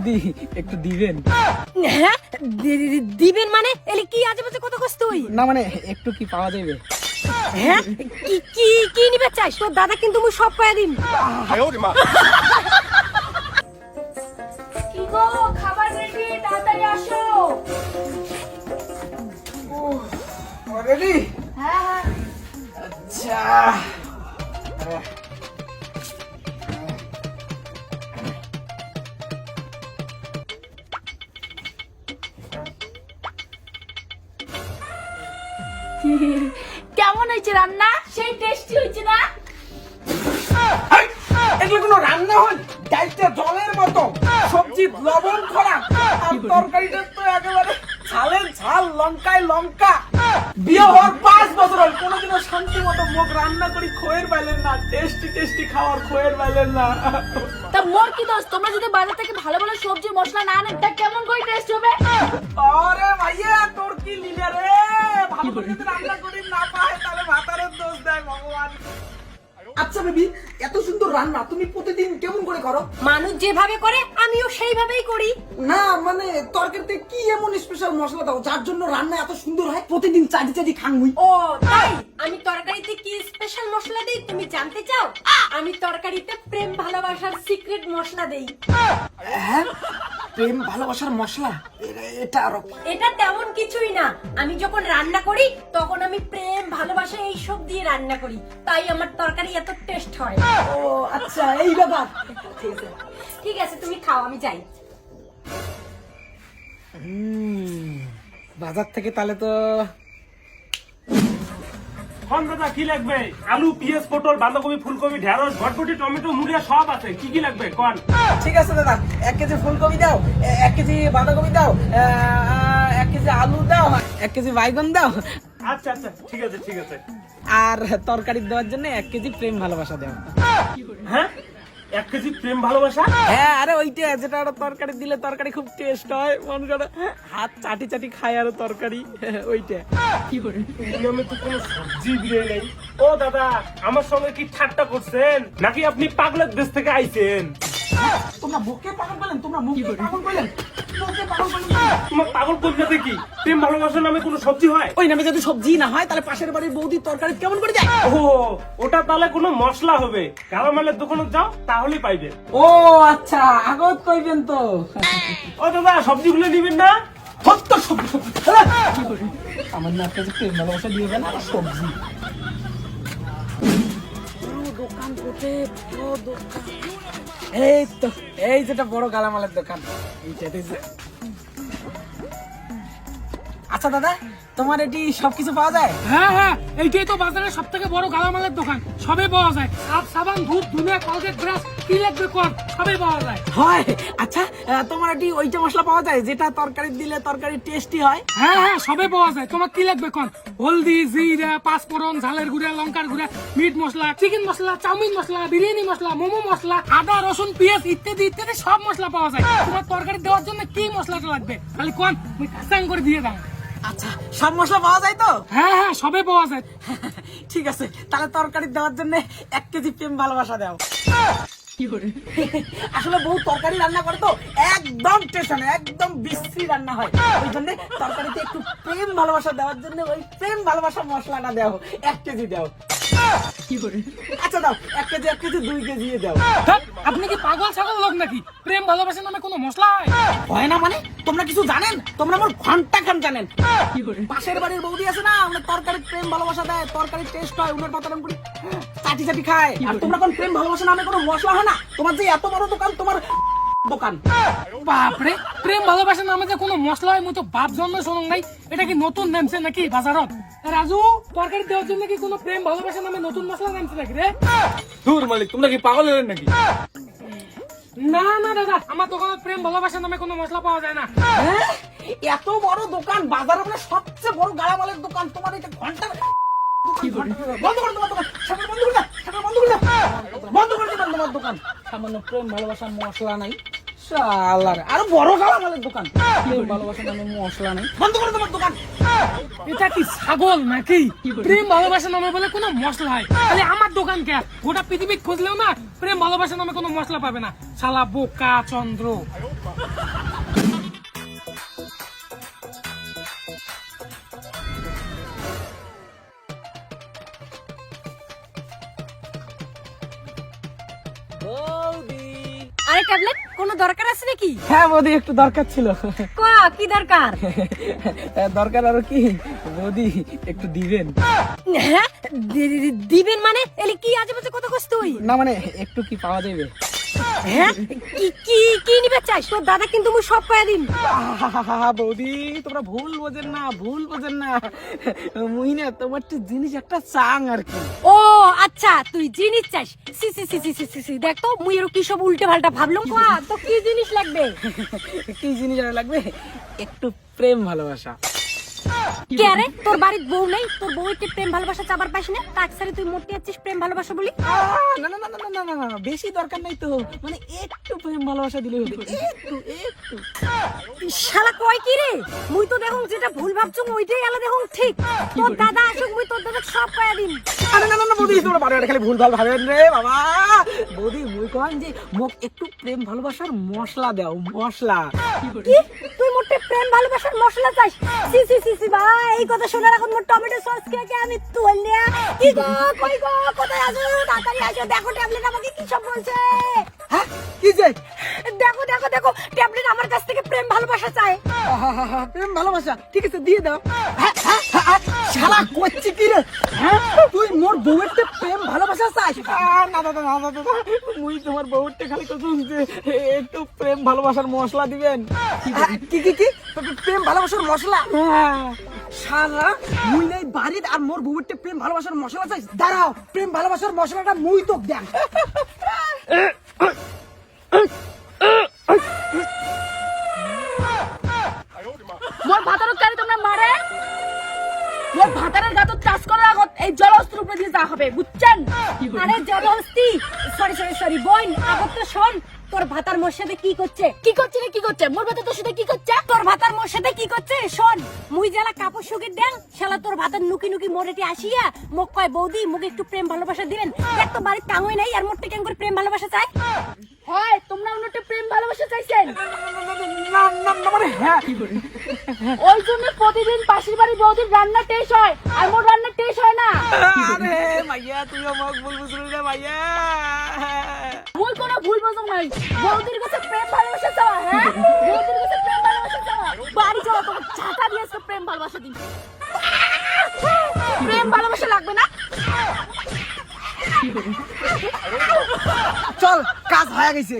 বৌদি একটু দিবেন। হ্যাঁ? দি- দি- দি- দিবেন মানে? এলে কি আজে বাজে কত কস তুই? না মানে একটু কি পাওয়া যাবে হ্যাঁ? কি কি কি নিবে চাইস তোর দাদা কিন্তু মুই সব কয়ে দিন কি গো খাবার রেডি তাড়াতাড়ি আসো। রেডি? হ্যাঁ হ্যাঁ। আচ্ছা। কেমন হয়েছে রান্না? সেই টেস্টি হয়েছে না? এগুলো কোনো রান্না জলের মতো। সবজি লবণ খরা আর তরকারিটা তো একেবারে ঝালের ঝাল লঙ্কায় লঙ্কা। বিয়ে হওয়ার পাঁচ বছর হল। কোনোদিনও শান্তি মতো মুখ রান্না করি খোয়ের পাইলেন না। টেস্টি টেস্টি খাওয়ার খোয়ের পাইলেন না। তা মোর কি দোষ? তোমরা যদি বাজার থেকে ভালো ভালো সবজি মশলা না আনেন তা কেমন করে টেস্ট হবে? যদি রান্না করি না পায় তাহলে ভাতারের দোষ দেয় ভগবান। আচ্ছা বেবি এত সুন্দর রান্না তুমি প্রতিদিন কেমন করে করো? মানুষ যেভাবে করে আমিও সেইভাবেই করি। না মানে তরকারিতে কি এমন স্পেশাল মশলা দাও যার জন্য রান্না এত সুন্দর হয়? প্রতিদিন চাটি চাটি খাঙ্গুই। ও তাই? আমি তরকারিতে কি স্পেশাল মশলা দেই তুমি জানতে চাও? আমি তরকারিতে প্রেম ভালোবাসার সিক্রেট মশলা দেই। হ্যাঁ প্রেম ভালোবাসার মশলা? এটা আরও এটা তেমন কিছুই না। আমি যখন রান্না করি তখন আমি প্রেম ভালোবাসা এইসব দিয়ে রান্না করি। তাই আমার তরকারি এত টেস্ট হয়। ও আচ্ছা এই ব্যাপার। ঠিক আছে। তুমি খাও আমি যাই। বাজার থেকে তাহলে তো কোন দাদা কি লাগবে? আলু পিঁয়াজ পটল বাঁধাকপি ফুলকপি ঢেঁড়স ভটভটি টমেটো মুড়িয়া সব আছে। কি কি লাগবে? কন? ঠিক আছে দাদা এক কেজি ফুলকপি দাও এক কেজি বাঁধাকপি দাও এক কেজি আলু দাও এক কেজি বাইগন দাও। আচ্ছা আচ্ছা ঠিক আছে ঠিক আছে। আর তরকারি দেওয়ার জন্য এক কেজি প্রেম ভালোবাসা দেওয়া হ্যাঁ? এক কেজি প্রেম ভালোবাসা? হ্যাঁ আরে ওইটা যেটা ওরা তরকারি দিলে তরকারি খুব টেস্ট হয়। মনে করো হাত চাটি চাটি খায় আরও তরকারি। ওইটা। এই নামে তো কোনো সবজি দিয়ে নেই। ও দাদা আমার সঙ্গে কি ঠাট্টা করছেন? নাকি আপনি পাগলের দেশ থেকে আইছেন? তোমরা বুকে পাগল বলেন তোমরা মুখে মুখে পাগল বলেন। তোমার পাগল কলকাতা কি? প্রেম ভালোবাসার নামে কোনো সবজি হয়? ওই নামে যদি সবজি না হয় তাহলে পাশের বাড়ির বৌদি তরকারি কেমন করে যায়? ও ওটা তাহলে কোনো মশলা হবে। কালামালের দোকানে যাও তাহলেই পাইবে। ও আচ্ছা আগত কইবেন তো। ও দাদা সবজিগুলো নিবেন না? সত্য সবজি সবজি। আমার না আপনাকে প্রেম ভালোবাসা দিয়ে দেন সবজি। দোকান কোথায় দোকান। এই তো এই যেটা বড় গালামালের দোকান। এইটা আচ্ছা দাদা তোমার এটি সবকিছু পাওয়া যায়? হ্যাঁ হ্যাঁ এইটাই তো বাজারের সব থেকে বড় গালামালের দোকান। সবে পাওয়া যায়। সাপ সাবান ধূপ ধুনে কলগেট ব্রাশ কি লাগবে কর সবে পাওয়া যায়। হয়। আচ্ছা তোমার এটি ওইটা মশলা পাওয়া যায় যেটা তরকারি দিলে তরকারি টেস্টি হয়? হ্যাঁ হ্যাঁ সবে পাওয়া যায়। তোমার কি লাগবে কোন? হলদি জিরা পাঁচফোড়ন ঝালের গুঁড়া লঙ্কার গুঁড়া meat masala chicken masala chow mein masala biryani masala momo masala আদা রসুন পেঁয়াজ ইত্যাদি ইত্যাদি সব মশলা পাওয়া যায়। তোমার তরকারি দেওয়ার জন্য কি মশলাটা লাগবে? খালি কোন? কাঁচাং করে দিয়ে দাও। আচ্ছা সব মশলা পাওয়া যায় তো? হ্যাঁ হ্যাঁ সবে পাওয়া যায়। ঠিক আছে তাহলে তরকারি দেওয়ার জন্য এক কেজি প্রেম ভালোবাসা দাও। আসলে বহু তরকারি রান্না করে তো একদম টেনশন একদম বিশ্রী রান্না হয়। ওই জন্য তরকারিতে একটু প্রেম ভালোবাসা দেওয়ার জন্য ওই প্রেম ভালোবাসা মশলাটা দেও এক কেজি দাও। আচ্ছা দাও এক কেজি এক কেজি দুই কেজি দাও। আপনি কি পাগল ছাগল লোক নাকি? প্রেম ভালোবাসার নামে কোনো মশলা হয়? না মানে? তোমরা কিছু জানেন? তোমরা আমার ঘণ্টা খান জানেন। পাশের বাড়ির বৌদি আছে না আমরা তরকারি প্রেম ভালোবাসা দেয় তরকারি টেস্ট হয় উনার পাতারাম করি চাটি চাটি খায়। আর তোমরা কোন প্রেম ভালোবাসা নামে কোনো মশলা হয় না? তোমার যে এত বড় দোকান তোমার দোকান। বাপরে প্রেম ভালোবাসার নামে যে কোনো মশলা হয় মুই তো বাপ জন্ম শুনুন নাই। এটা কি নতুন নামছে নাকি বাজারত? রাজু তরকারি দেওয়ার জন্য কি কোনো প্রেম ভালোবাসার নামে নতুন মশলা নামছে নাকি রে? দূর মালিক তোমরা কি পাগল হলেন নাকি? না না দাদা আমার দোকানে প্রেম ভালোবাসার নামে কোনো মশলা পাওয়া যায় না। হ্যাঁ? এত বড় দোকান বাজার আপনার সবচেয়ে বড় গাড়ামালের দোকান। তোমার এটা ঘণ্টা বন্ধ করে তোমার দোকান শাটার বন্ধ করে দাও, বন্ধ করে বন্ধ করে দিলাম তোমার দোকান। সামান্য প্রেম ভালোবাসার মশলা নাই। শালার আরও বড় দোকান। প্রেম ভালোবাসার নামে মশলা নাই। বন্ধ করে তোমার দোকান। এটা কি ছাগল নাকি? প্রেম নামে বলে কোনো মশলা হয়? তাহলে আমার দোকান কে? গোটা পৃথিবী খুঁজলেও না প্রেম ভালোবাসার নামে কোনো মশলা পাবে না। শালা বোকা চন্দ্র। ট্যাবলেট? কোনো দরকার আছে নাকি? হ্যাঁ বৌদি একটু দরকার ছিল। ক কি দরকার? দরকার আর কি? বৌদি একটু দিবেন। হ্যাঁ দিবেন মানে? এলি কি আজে বাজে কথা কস তুই? না মানে একটু কি পাওয়া যাবে হ্যাঁ? কি কি কি নিবে চাইস তোর দাদা কিন্তু মুই সব কয়া দিন বৌদি তোমরা ভুল বোঝেন না ভুল বোঝেন না। মুই না তোমার তো জিনিস একটা চাং আর কি। ও আচ্ছা তুই জিনিস চাইস সি সি সি সি সি সি সি দেখ তো মুই এর কি সব উল্টে পাল্টা ভাবলাম তো কি জিনিস লাগবে? কি জিনিস লাগবে? একটু প্রেম ভালোবাসা। কে রে? তোর বাড়ির বউ নেই? তোর বউ কি প্রেম ভালোবাসা চাবার পাইস না? তাকসারে তুই মোটে আছিস প্রেম ভালোবাসা বলি? না না না না না না বেশি দরকার নাই তো। মানে একটু প্রেম ভালোবাসা দিলে হবে। একটু একটু। শালা কয় কি রে? মুই তো দেখুন যেটা ভুল ভাবছুম ওইটাই আলা দেখুন ঠিক। তোর দাদা আসুক মুই তোর দাদা সব কয়া দিন আরে না না না বৌদি তোমরা বারে খালি ভুল ভালো ভাবেন রে বাবা। বৌদি মুই কন যে মোক একটু প্রেম ভালোবাসার মশলা দাও মশলা। কি তুই মোটে প্রেম ভালোবাসার মশলা চাস? সি সি সি সি ভাই এই কথা শুনে এখন মোর টমেটো সস খেয়ে আমি তুললে কি গো কই গো কোথায় আছো? তাড়াতাড়ি আসো দেখো ট্যাবলেট আমাকে কি সব বলছে? হ্যাঁ? কি যে? দেখো দেখো দেখো ট্যাবলেট আমার কাছ থেকে প্রেম ভালোবাসা চায়। প্রেম ভালোবাসা? ঠিক আছে দিয়ে দাও। হ্যাঁ, হ্যাঁ, হ্যাঁ, শালা করছি কি রে? হ্যাঁ? তুই মোর বউয়ের প্রেম ভালোবাসা চাস? না দাদা না দাদা মুই তোমার বউয়ের খালি কত একটু প্রেম ভালোবাসার মশলা দিবেন? কি কি কি প্রেম ভালোবাসার মশলা? শালা মুই নাই বাড়ির আর মোর বউয়ের প্রেম ভালোবাসার মশলা চাইস দাঁড়াও প্রেম ভালোবাসার মশলাটা মুই তো দেন। মোর ভাতারক কারি তোমরা মারে? মোর ভাতারের গাত চাষ করার আগত এই জলস্ত্র উপরে দিয়ে যা হবে বুঝছেন? আরে জলহস্তি সরি সরি সরি বোন আগত তো শোন তোর ভাতার মোর সাথে কি করছে কি করছে রে কি করছে মোর ভাতা তোর সাথে কি করছে তোর ভাতার মোর সাথে কি করছে শোন মুই যারা কাপড় শুকিয়ে দেন শালা তোর ভাতার নুকি নুকি মোরেটি আসিয়া মোক কয় বৌদি মুখ একটু প্রেম ভালোবাসা দিলেন দেখ তো বাড়ির টাঙই নাই আর মোটে কেন করে প্রেম ভালোবাসা চাই হয় তোমরা অন্যটা প্রেম ভালোবাসা চাইছেন না না না মানে হ্যাঁ ওই জন্য প্রতিদিন পাশের বাড়ি বৌদির রান্না টেস্ট হয় আর মোর রান্না হয় না? আরে মাইয়া তুই আমাকে বল বুঝলি রে মাইয়া। মুই কোনো ভুল বুঝুম নাই। বৌদির কাছে প্রেম ভালোবাসা চাওয়া হ্যাঁ? বৌদির কাছে প্রেম ভালোবাসা চাওয়া। বাড়ি যাওয়া তোমার ঝাঁকা দিয়ে আজকে প্রেম ভালোবাসা দিন প্রেম ভালোবাসা লাগবে না? চল কাজ হয়ে গেছে।